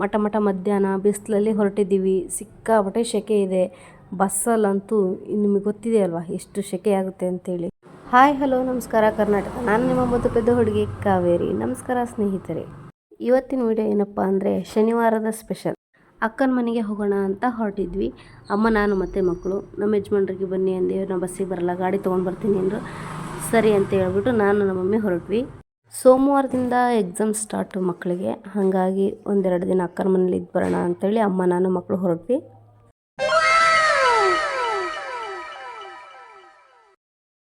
ಮಟ ಮಟ ಮಧ್ಯಾಹ್ನ ಬಿಸಿಲಲ್ಲಿ ಹೊರಟಿದ್ದೀವಿ. ಸಿಕ್ಕಾಪಟ್ಟೆ ಸೆಕೆ ಇದೆ. ಬಸ್ಸಲ್ಲಂತೂ ನಿಮಗೆ ಗೊತ್ತಿದೆ ಅಲ್ವಾ ಎಷ್ಟು ಸೆಕೆ ಆಗುತ್ತೆ ಅಂತೇಳಿ. ಹಾಯ್, ಹಲೋ, ನಮಸ್ಕಾರ, ಕರ್ನಾಟಕ. ನಾನು ನಿಮ್ಮ ಮುದ್ದು ಪೆದ್ದ ಹುಡುಗಿ ಕಾವೇರಿ. ನಮಸ್ಕಾರ, ಸ್ನೇಹಿತರೆ. ಇವತ್ತಿನ ವಿಡಿಯೋ ಏನಪ್ಪ ಅಂದರೆ ಶನಿವಾರದ ಸ್ಪೆಷಲ್. ಅಕ್ಕನ ಮನೆಗೆ ಹೋಗೋಣ ಅಂತ ಹೊರಟಿದ್ವಿ. ಅಮ್ಮ, ನಾನು ಮತ್ತು ಮಕ್ಕಳು. ನಮ್ಮ ಯಜಮಾನ್ರಿಗೆ ಬನ್ನಿ ಅಂದೇವ್ರು ನಾವು ಬಸ್ಸಿಗೆ ಬರಲ್ಲ, ಗಾಡಿ ತೊಗೊಂಡು ಬರ್ತೀನಿ ಅಂದರು. ಸರಿ ಅಂತ ಹೇಳ್ಬಿಟ್ಟು ನಾನು ನಮ್ಮ ಮಮ್ಮಿ ಹೊರಟ್ವಿ. ಸೋಮವಾರದಿಂದ ಎಕ್ಸಾಮ್ ಸ್ಟಾರ್ಟು ಮಕ್ಕಳಿಗೆ. ಹಾಗಾಗಿ ಒಂದೆರಡು ದಿನ ಅಕ್ಕನ ಮನೇಲಿ ಇದ್ದು ಬರೋಣ ಅಂತೇಳಿ ಅಮ್ಮ, ನಾನು ಮಕ್ಕಳು ಹೊರಟ್ವಿ.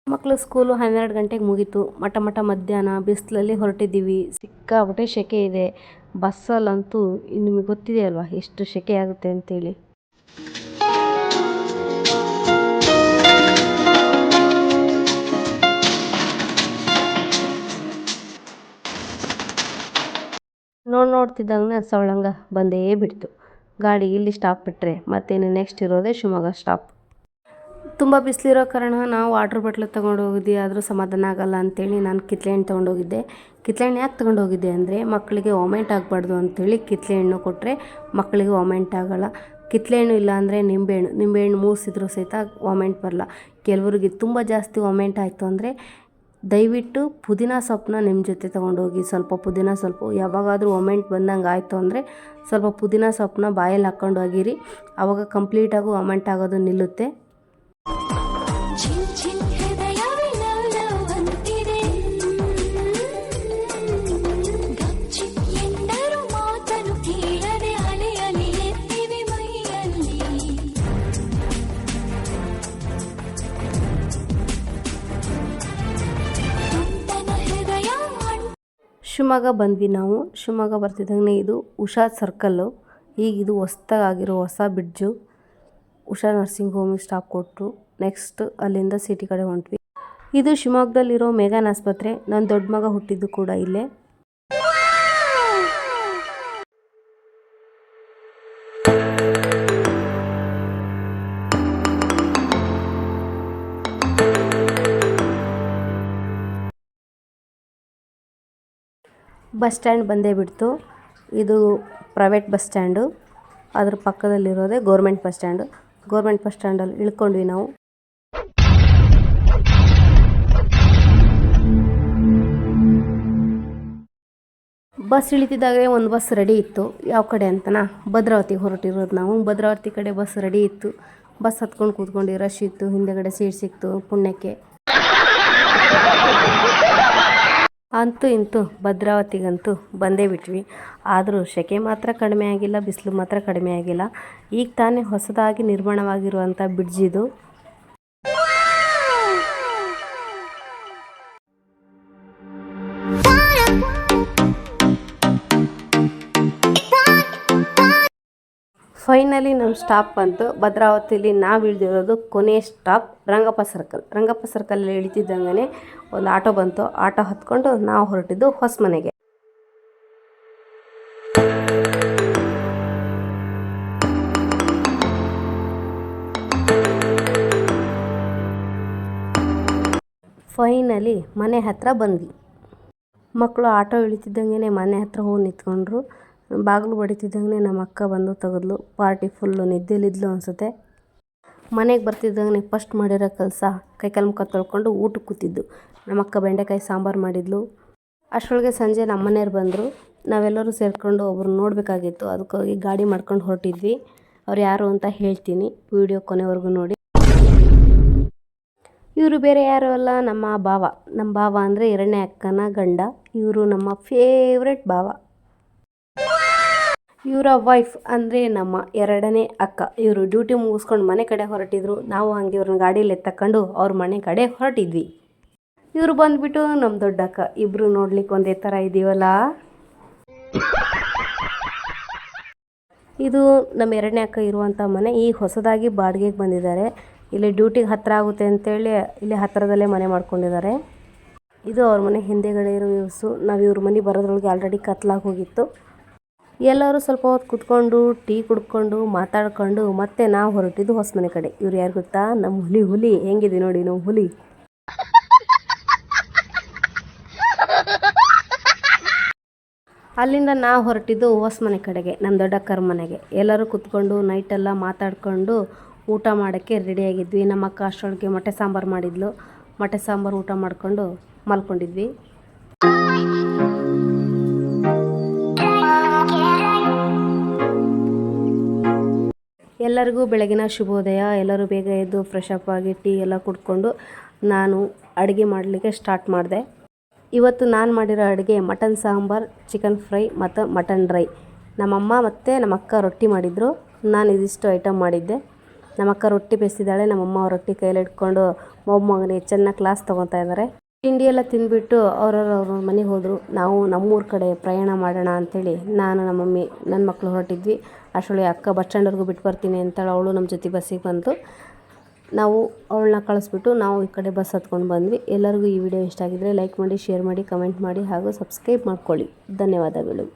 ಮಕ್ಕಳು ಸ್ಕೂಲು ಹನ್ನೆರಡು ಗಂಟೆಗೆ ಮುಗೀತು. ಮಠ ಮಠ ಮಧ್ಯಾಹ್ನ ಬಿಸಿಲಲ್ಲಿ ಹೊರಟಿದ್ದೀವಿ. ಸಿಕ್ಕಾಪಟ್ಟೆ ಸೆಕೆ ಇದೆ. ಬಸ್ಸಲ್ಲಂತೂ ನಿಮಗೆ ಗೊತ್ತಿದೆ ಅಲ್ವಾ ಎಷ್ಟು ಸೆಕೆ ಆಗುತ್ತೆ ಅಂತೇಳಿ. ನೋಡಿ ನೋಡ್ತಿದ್ದಂಗೆ ಸವಳಂಗ ಬಂದೇ ಬಿಡ್ತು. ಗಾಡಿ ಇಲ್ಲಿ ಸ್ಟಾಪ್ ಬಿಟ್ಟರೆ ಮತ್ತೇನು ನೆಕ್ಸ್ಟ್ ಇರೋದೇ ಶಿವಮೊಗ್ಗ ಸ್ಟಾಪ್ ತುಂಬ ಬಿಸಿಲಿರೋ ಕಾರಣ ನಾವು ವಾಟ್ರ್ ಬಾಟ್ಲ್ ತೊಗೊಂಡು ಹೋಗಿದ್ದೆ ಆದರೂ ಸಮಾಧಾನ ಆಗಲ್ಲ ಅಂತೇಳಿ ನಾನು ಕಿತ್ಲೆ ಹಣ್ಣು ತೊಗೊಂಡೋಗಿದ್ದೆ ಕಿತ್ಲೆ ಹಣ್ಣು ಯಾಕೆ ತೊಗೊಂಡೋಗಿದ್ದೆ ಅಂದರೆ ಮಕ್ಕಳಿಗೆ ವಾಮೆಂಟ್ ಆಗಬಾರ್ದು ಅಂತೇಳಿ ಕಿತ್ಲೆ ಹಣ್ಣು ಕೊಟ್ಟರೆ ಮಕ್ಕಳಿಗೆ ವಾಮೆಂಟ್ ಆಗಲ್ಲ. ಕಿತ್ಲೆ ಹಣ್ಣು ಇಲ್ಲ ಅಂದರೆ ನಿಂಬೆಹಣ್ಣು ನಿಂಬೆಹಣ್ಣು ಮೂಸಿದ್ರು ಸಹಿತ ವಾಮೆಂಟ್ ಬರಲ್ಲ. ಕೆಲವರಿಗೆ ತುಂಬ ಜಾಸ್ತಿ ವಾಮೆಂಟ್ ಆಯಿತು ಅಂದರೆ ದಯವಿಟ್ಟು ಪುದೀನ ಸೊಪ್ಪನ್ನ ನಿಮ್ಮ ಜೊತೆ ತೊಗೊಂಡೋಗಿ ಸ್ವಲ್ಪ ಪುದೀನ ಸ್ವಲ್ಪ ಯಾವಾಗಾದರೂ ಒಮೆಂಟ್ ಬಂದಂಗೆ ಆಯಿತು ಅಂದರೆ ಸ್ವಲ್ಪ ಪುದೀನ ಸೊಪ್ಪನ್ನ ಬಾಯಲ್ಲಿ ಹಾಕ್ಕೊಂಡು ಹೋಗಿರಿ. ಆವಾಗ ಕಂಪ್ಲೀಟಾಗೂ ಒಮೆಂಟ್ ಆಗೋದು ನಿಲ್ಲುತ್ತೆ. ಶಿವಮೊಗ್ಗ ಬಂದ್ವಿ ನಾವು. ಶಿವಮೊಗ್ಗ ಬರ್ತಿದ್ದಂಗೆ ಇದು ಉಷಾ ಸರ್ಕಲ್ಲು ಈಗ ಇದು ಹೊಸ್ದಾಗಿರೋ ಹೊಸ ಬ್ರಿಡ್ಜು ಉಷಾ ನರ್ಸಿಂಗ್ ಹೋಮಿಗೆ ಸ್ಟಾಪ್ ಕೊಟ್ಟರು ನೆಕ್ಸ್ಟ್ ಅಲ್ಲಿಂದ ಸಿಟಿ ಕಡೆ ಹೊಂಟ್ವಿ. ಇದು ಶಿವಮೊಗ್ಗದಲ್ಲಿರೋ ಮೆಗಾನ್ ಆಸ್ಪತ್ರೆ. ನನ್ನ ದೊಡ್ಡ ಮಗ ಹುಟ್ಟಿದ್ದು ಕೂಡ ಇಲ್ಲೇ. ಬಸ್ ಸ್ಟ್ಯಾಂಡ್ ಬಂದೇ ಬಿಡ್ತು. ಇದು ಪ್ರೈವೇಟ್ ಬಸ್ ಸ್ಟ್ಯಾಂಡು. ಅದ್ರ ಪಕ್ಕದಲ್ಲಿರೋದೇ government bus stand. Government bus ಸ್ಟ್ಯಾಂಡಲ್ಲಿ ಇಳ್ಕೊಂಡ್ವಿ ನಾವು. ಬಸ್ ಇಳಿತಿದ್ದಾಗೆ ಒಂದು ಬಸ್ ರೆಡಿ ಇತ್ತು. ಯಾವ ಕಡೆ ಅಂತನಾ? ಭದ್ರಾವತಿ ಹೊರಟಿರೋದು ನಾವು. ಭದ್ರಾವತಿ ಕಡೆ ಬಸ್ ರೆಡಿ ಇತ್ತು. ಬಸ್ ಹತ್ಕೊಂಡು ಕೂತ್ಕೊಂಡು ರಶ್ ಇತ್ತು. ಹಿಂದೆಗಡೆ ಸೀಟ್ ಸಿಕ್ತು. ಪುಣ್ಯಕ್ಕೆ. ಅಂತೂ ಇಂತೂ ಭದ್ರಾವತಿಗಂತೂ ಬಂದೇ ಬಿಟ್ವಿ. ಆದರೂ ಸೆಕೆ ಮಾತ್ರ ಕಡಿಮೆ ಆಗಿಲ್ಲ, ಬಿಸಿಲು ಮಾತ್ರ ಕಡಿಮೆ ಆಗಿಲ್ಲ. ಈಗ ತಾನೇ ಹೊಸದಾಗಿ ನಿರ್ಮಾಣವಾಗಿರುವಂಥ ಬ್ರಿಡ್ಜ್ ಇದು. ಫೈನಲಿ ನಮ್ಮ ಸ್ಟಾಪ್ ಬಂತು. ಭದ್ರಾವತಿಯಲ್ಲಿ ನಾವು ಇಳಿದಿರೋದು ಕೊನೆಯ ಸ್ಟಾಪ್, ರಂಗಪ್ಪ ಸರ್ಕಲ್. ರಂಗಪ್ಪ ಸರ್ಕಲಲ್ಲಿ ಇಳಿತಿದ್ದಂಗೆ ಒಂದು ಆಟೋ ಬಂತು. ಆಟೋ ಹತ್ಕೊಂಡು ನಾವು ಹೊರಟಿದ್ದು ಹೊಸಮನೆಗೆ. ಫೈನಲಿ ಮನೆ ಹತ್ರ ಬಂದ್ವಿ. ಮಕ್ಕಳು ಆಟೋ ಇಳಿತಿದ್ದಂಗೆ ಮನೆ ಹತ್ರ ಹೋಗಿ ನಿಂತ್ಕೊಂಡ್ರು. ಬಾಗಿಲು ಬಡಿತಿದ್ದಂಗೆ ನಮ್ಮ ಅಕ್ಕ ಬಂದು ತೆಗೆದ್ಲು. ಪಾರ್ಟಿ ಫುಲ್ಲು ನಿದ್ದೆಲಿದ್ಲು ಅನಿಸುತ್ತೆ. ಮನೆಗೆ ಬರ್ತಿದ್ದಂಗೆ ಫಸ್ಟ್ ಮಾಡಿರೋ ಕೆಲಸ ಕೈಕಾಲು ಮುಖ ತೊಳ್ಕೊಂಡು ಊಟಕ್ಕೆ ಕೂತಿದ್ದು. ನಮ್ಮ ಅಕ್ಕ ಬೆಂಡೆಕಾಯಿ ಸಾಂಬಾರು ಮಾಡಿದ್ಲು. ಅಷ್ಟರೊಳಗೆ ಸಂಜೆ ನಮ್ಮ ಮನೆಯವ್ರು ಬಂದರು. ನಾವೆಲ್ಲರೂ ಸೇರಿಕೊಂಡು ಒಬ್ರು ನೋಡಬೇಕಾಗಿತ್ತು. ಅದಕ್ಕೋಗಿ ಗಾಡಿ ಮಾಡ್ಕೊಂಡು ಹೊರಟಿದ್ವಿ. ಅವ್ರು ಯಾರು ಅಂತ ಹೇಳ್ತೀನಿ. ವಿಡಿಯೋ ಕೊನೆವರೆಗೂ ನೋಡಿ. ಇವರು ಬೇರೆ ಯಾರು ಅಲ್ಲ, ನಮ್ಮ ಭಾವ. ನಮ್ಮ ಭಾವ ಅಂದರೆ ಎರಡನೇ ಅಕ್ಕನ ಗಂಡ. ಇವರು ನಮ್ಮ ಫೇವ್ರೆಟ್ ಭಾವ. ಇವರ ವೈಫ್ ಅಂದರೆ ನಮ್ಮ ಎರಡನೇ ಅಕ್ಕ. ಇವರು ಡ್ಯೂಟಿ ಮುಗಿಸ್ಕೊಂಡು ಮನೆ ಕಡೆ ಹೊರಟಿದ್ರು. ನಾವು ಹಂಗೆ ಇವ್ರನ್ನ ಗಾಡೀಲಿ ಎತ್ತಕೊಂಡು ಅವ್ರ ಮನೆ ಕಡೆ ಹೊರಟಿದ್ವಿ. ಇವರು ಬಂದ್ಬಿಟ್ಟು ನಮ್ಮ ದೊಡ್ಡ ಅಕ್ಕ. ಇಬ್ಬರು ನೋಡ್ಲಿಕ್ಕೆ ಒಂದೇ ಥರ ಇದೀವಲ್ಲ? ಇದು ನಮ್ಮ ಎರಡನೇ ಅಕ್ಕ ಇರುವಂಥ ಮನೆ. ಈಗ ಹೊಸದಾಗಿ ಬಾಡಿಗೆಗೆ ಬಂದಿದ್ದಾರೆ. ಇಲ್ಲಿ ಡ್ಯೂಟಿಗೆ ಹತ್ತಿರ ಆಗುತ್ತೆ ಅಂತೇಳಿ ಇಲ್ಲಿ ಹತ್ತಿರದಲ್ಲೇ ಮನೆ ಮಾಡ್ಕೊಂಡಿದ್ದಾರೆ. ಇದು ಅವ್ರ ಮನೆ ಹಿಂದೆಗಡೆ ಇರೋ ನಾವು ಇವ್ರ ಮನೆ ಬರೋದ್ರೊಳಗೆ ಆಲ್ರೆಡಿ ಕತ್ಲಾಗಿ ಹೋಗಿತ್ತು. ಎಲ್ಲರೂ ಸ್ವಲ್ಪ ಹೊತ್ತು ಕುತ್ಕೊಂಡು, ಟೀ ಕುಡ್ಕೊಂಡು, ಮಾತಾಡ್ಕೊಂಡು ಮತ್ತೆ ನಾವು ಹೊರಟಿದ್ದು ಹೊಸಮನೆ ಕಡೆ. ಇವ್ರು ಯಾರು ಗೊತ್ತಾ? ನಮ್ಮ ಹುಲಿ ಹುಲಿ. ಹೆಂಗಿದೆ ನೋಡಿ ನಾವು ಹುಲಿ. ಅಲ್ಲಿಂದ ನಾವು ಹೊರಟಿದ್ದು ಹೊಸ ಮನೆ ಕಡೆಗೆ, ನಮ್ಮ ದೊಡ್ಡಕ್ಕರ ಮನೆಗೆ. ಎಲ್ಲರೂ ಕುತ್ಕೊಂಡು ನೈಟೆಲ್ಲ ಮಾತಾಡ್ಕೊಂಡು ಊಟ ಮಾಡೋಕ್ಕೆ ರೆಡಿಯಾಗಿದ್ವಿ ನಮ್ಮ ಅಕ್ಕ ಅಷ್ಟರೊಳಗೆ ಮೊಟ್ಟೆ ಸಾಂಬಾರು ಮಾಡಿದ್ಲು. ಮೊಟ್ಟೆ ಸಾಂಬಾರು ಊಟ ಮಾಡಿಕೊಂಡು ಮಲ್ಕೊಂಡಿದ್ವಿ. ಎಲ್ಲರಿಗೂ ಬೆಳಗಿನ ಶುಭೋದಯ. ಎಲ್ಲರೂ ಬೇಗ ಎದ್ದು ಫ್ರೆಶ್ ಅಪ್ ಆಗಿ ಟೀ ಎಲ್ಲ ಕುಡ್ಕೊಂಡು ನಾನು ಅಡುಗೆ ಮಾಡಲಿಕ್ಕೆ ಸ್ಟಾರ್ಟ್ ಮಾಡಿದೆ. ಇವತ್ತು ನಾನು ಮಾಡಿರೋ ಅಡುಗೆ ಮಟನ್ ಸಾಂಬಾರ್ ಚಿಕನ್ ಫ್ರೈ ಮತ್ತು ಮಟನ್ ಡ್ರೈ ನಮ್ಮಮ್ಮ ಮತ್ತು ನಮ್ಮಕ್ಕ ರೊಟ್ಟಿ ಮಾಡಿದರು. ನಾನು ಇದಿಷ್ಟು ಐಟಮ್ ಮಾಡಿದ್ದೆ. ನಮ್ಮಕ್ಕ ರೊಟ್ಟಿ ಬೇಯಿಸಿದ್ದಾಳೆ ನಮ್ಮಮ್ಮ ರೊಟ್ಟಿ ಕೈಯಲ್ಲಿ ಇಟ್ಕೊಂಡು ಮೊಮ್ಮಗನಿಗೆ ಚೆನ್ನಾಗಿ ಕ್ಲಾಸ್ ತೊಗೊತಾ ಇದ್ದಾರೆ ತಿಂಡಿ ಎಲ್ಲ ತಿಂದ್ಬಿಟ್ಟು ಅವ್ರವ್ರವ್ರ ಮನೆಗೆ ಹೋದರು. ನಾವು ನಮ್ಮೂರ ಕಡೆ ಪ್ರಯಾಣ ಮಾಡೋಣ ಅಂಥೇಳಿ ನಾನು ನಮ್ಮ ಮಮ್ಮಿ ನನ್ನ ಮಕ್ಕಳು ಹೊರಟಿದ್ವಿ. ಅಷ್ಟರೊಳಗೆ ಅಕ್ಕ ಬಸ್ ಸ್ಟ್ಯಾಂಡ್ವರೆಗೂ ಬಿಟ್ಟು ಬರ್ತೀನಿ ಅಂತೇಳಿ ಅವಳು ನಮ್ಮ ಜೊತೆ ಬಸ್ಸಿಗೆ ಬಂತು ನಾವು ಅವಳನ್ನ ಕಳಿಸ್ಬಿಟ್ಟು ನಾವು ಈ ಕಡೆ ಬಸ್ ಹತ್ಕೊಂಡು ಬಂದ್ವಿ. ಎಲ್ಲರಿಗೂ ಈ ವಿಡಿಯೋ ಇಷ್ಟ ಆಗಿದ್ರೆ ಲೈಕ್ ಮಾಡಿ ಶೇರ್ ಮಾಡಿ ಕಮೆಂಟ್ ಮಾಡಿ ಹಾಗೂ ಸಬ್ಸ್ಕ್ರೈಬ್ ಮಾಡ್ಕೊಳ್ಳಿ. ಧನ್ಯವಾದಗಳು.